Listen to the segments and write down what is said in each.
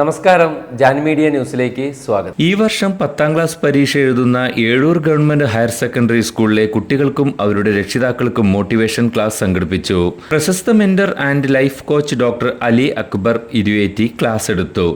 നമസ്കാരം ജാൻ മീഡിയ ന്യൂസിലേക്ക് സ്വാഗതം. ഈ വർഷം പത്താം ക്ലാസ് പരീക്ഷ എഴുതുന്ന ഏഴൂർ ഗവൺമെന്റ് ഹയർ സെക്കൻഡറി സ്കൂളിലെ കുട്ടികൾക്കും അവരുടെ രക്ഷിതാക്കൾക്കും മോട്ടിവേഷൻ ക്ലാസ് സംഘടിപ്പിച്ചു. പ്രശസ്ത mentor and life coach doctor Ali Akbar Iruvetty class എടുത്തു.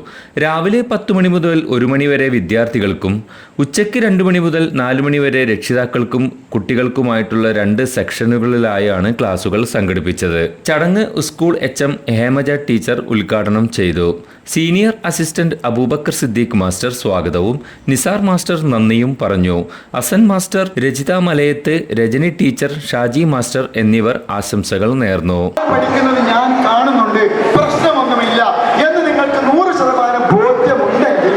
രാവിലെ പത്ത് മണി മുതൽ ഒരു മണി വരെ വിദ്യാർത്ഥികൾക്കും ഉച്ചയ്ക്ക് രണ്ട് മണി മുതൽ നാല് മണി വരെ രക്ഷിതാക്കൾക്കും കുട്ടികൾക്കുമായിട്ടുള്ള രണ്ട് സെക്ഷനുകളിലായാണ് ക്ലാസുകൾ സംഘടിപ്പിച്ചത്. ചടങ്ങ് school H M Hemaja teacher ഉദ്ഘാടനം ചെയ്തു. Senior assistant Abubakar Siddique master സ്വാഗതവും നിസാർ മാസ്റ്റർ നന്ദിയും പറഞ്ഞു. Asan master Rajitha Malayath Rajani teacher Shaji master എന്നിവർ ആശംസകൾ നേർന്നു. പഠിക്കുന്നത് ഞാൻ കാണുന്നുണ്ട് പ്രശ്നമൊന്നുമില്ല എന്ന് നിങ്ങൾക്ക് നൂറ് ശതമാനം ബോധ്യമുണ്ടെങ്കിൽ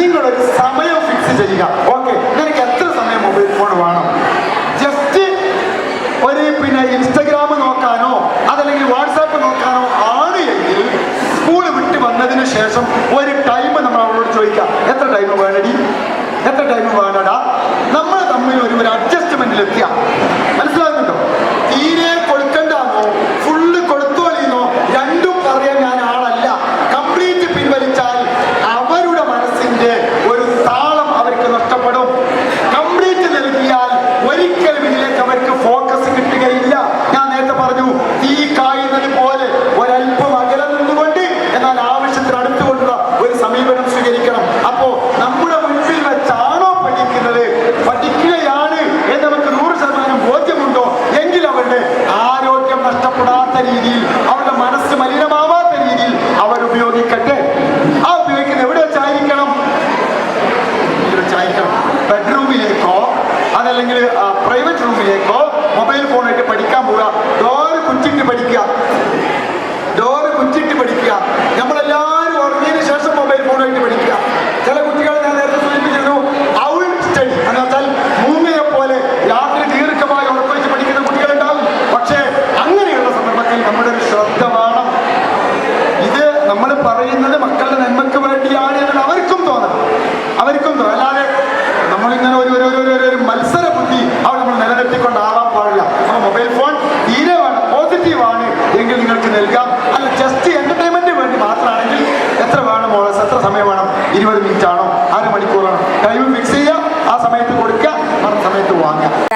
നിങ്ങളൊരു സമയം ഫിക്സ് ചെയ്യുക ഓക്കെ നിനക്ക് എത്ര സമയം മൊബൈൽ ഫോൺ വേണം ജസ്റ്റ് ഒരു പിന്നെ ഇൻസ്റ്റഗ്രാം നോക്കാനോ അതല്ലെങ്കിൽ വാട്സാപ്പ് നോക്കാനോ ആണ് എങ്കിൽ സ്കൂൾ വിട്ട് വന്നതിന് ശേഷം ഒരു ടൈം നമ്മൾ അവളോട് ചോദിക്കാം എത്ര ടൈം വേണടി? എത്ര ടൈം വേണടാ? നമ്മൾ തമ്മിൽ ഒരു ഒരു അഡ്ജസ്റ്റ്മെന്റിൽ ആരോഗ്യം നഷ്ടപ്പെടാത്ത രീതിയിൽ അവരുടെ മനസ്സ് മലിനമാവാത്ത രീതിയിൽ അവർ ഉപയോഗിക്കട്ടെ. ആ ഉപയോഗിക്കുന്നത് എവിടെ വെച്ചായിരിക്കണം വെച്ചായിരിക്കണം ബെഡ്റൂമിലേക്കോ അതല്ലെങ്കിൽ പ്രൈവറ്റ് റൂമിലേക്കോ മൊബൈൽ ഫോണായിട്ട് പഠിക്കാൻ പോവുക. ഡോറ് കുറ്റിട്ട് പഠിക്കുക. ഡോറ് കുറ്റിട്ട് പഠിക്കുക. നമ്മളെല്ലാവരും പറയുന്നത് മക്കളുടെ നന്മയ്ക്ക് വേണ്ടിയാണ് എന്ന് അവർക്കും തോന്നണം അവർക്കും തോന്നും അല്ലാതെ നമ്മളിങ്ങനെ ഒരു ഒരു ഒരു ഒരു- മത്സര ബുദ്ധി അവിടെ നമ്മൾ നിലനിർത്തിക്കൊണ്ടാവാൻ പാടില്ല. അപ്പോൾ മൊബൈൽ ഫോൺ തീരെ പോസിറ്റീവ് ആണ് എങ്കിൽ നിങ്ങൾക്ക് നൽകാം. അല്ല ജസ്റ്റ് എന്റർടൈൻമെന്റിന് വേണ്ടി മാത്രമാണെങ്കിൽ എത്ര വേണം എത്ര സമയം വേണം? ഇരുപത് മിനിറ്റ് ആണോ?